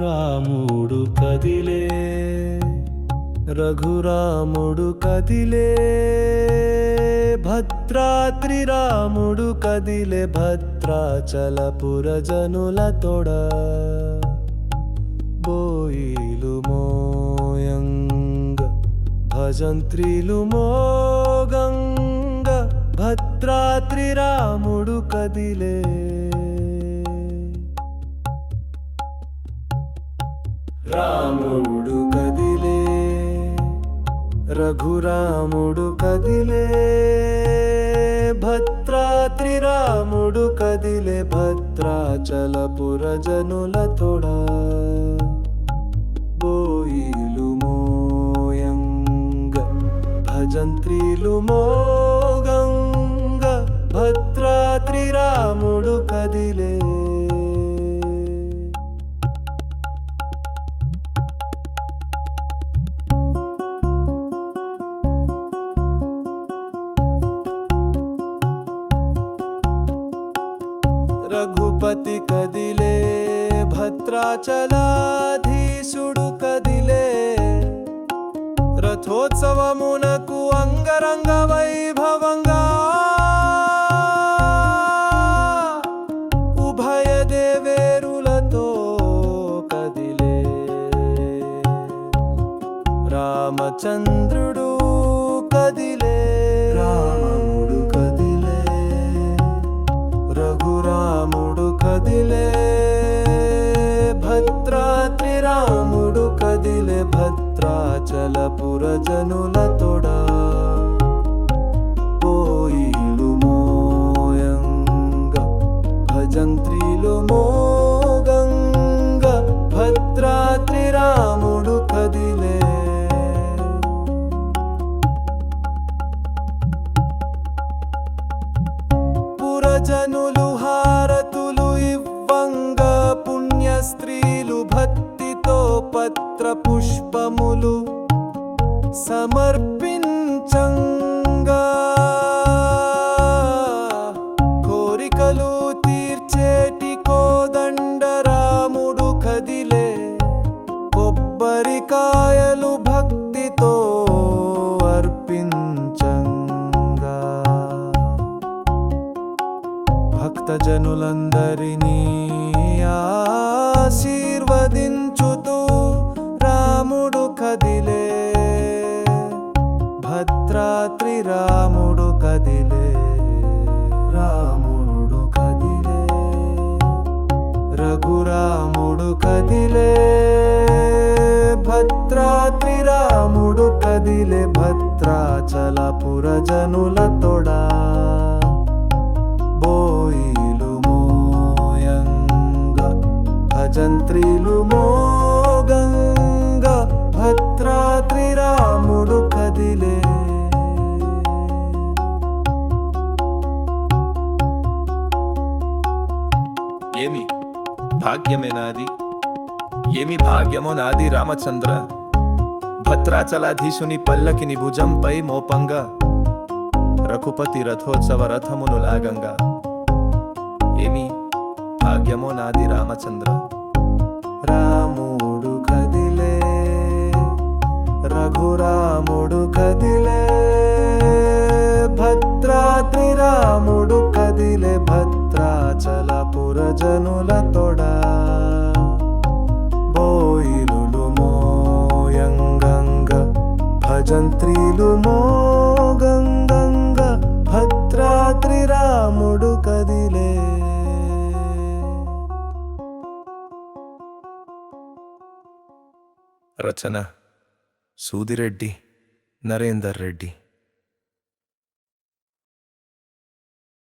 రాముడు కదిలే రఘురాముడు కదిలే భద్రాద్రి రాముడు కదిలే భద్రాచలపుర జనుల తొడ. బోయిలు మోయంగ భజంత్రిలు మోగంగ భద్రాద్రి రాముడు కదిలే. రాముడు కదిలే రఘురాముడు కదిలే భద్రాత్రి రాముడు కదిలే భద్రాచలపుర జనుల తొడ. బోయిలు మోయంగ భజంత్రిలు మోగంగ భద్రాత్రి రాముడు కదిలే భూపతి కదిలే భద్రాచలాధీశుడు కదిలే రథోత్సవమునకు అంగరంగ వైభవంగా ఉభయ దేవేరులతో కదిలే రామచంద్రుడు పురజనుల జనుల తొడ పోయిలు మోయంగ భజంత్రిలు మో సమర్పించంగా కోరికలు తీర్చేటి కోదండ రాముడు కదిలే కొబ్బరికాయలు భక్తితో అర్పించంగా. భక్తజనులందరినీ భద్రాత్రిరాముడు కదిలే భద్రాచలపుర జనుల తొడా. బోయిలు మోయంగ భజంత్రిలు మోగంగ భద్రాత్రిరాముడు కదిలే. ఏమి? భాగ్యమేనాది ఏమి భాగ్యమో నాది రామచంద్ర. భద్రాచలాధీశుని పల్లకిని భుజంపై మోపంగా. రఘుపతి రథోత్సవ రథమును లాగంగా. ఏమి భాగ్యమో నాది రామచంద్ర. రాముడు కదిలే రఘురాముడు కదిలే. భజంత్రిలు మోగంగంగ భద్రాద్రి రాముడు కదిలే. రచన సూదిరెడ్డి నరేందర్ రెడ్డి.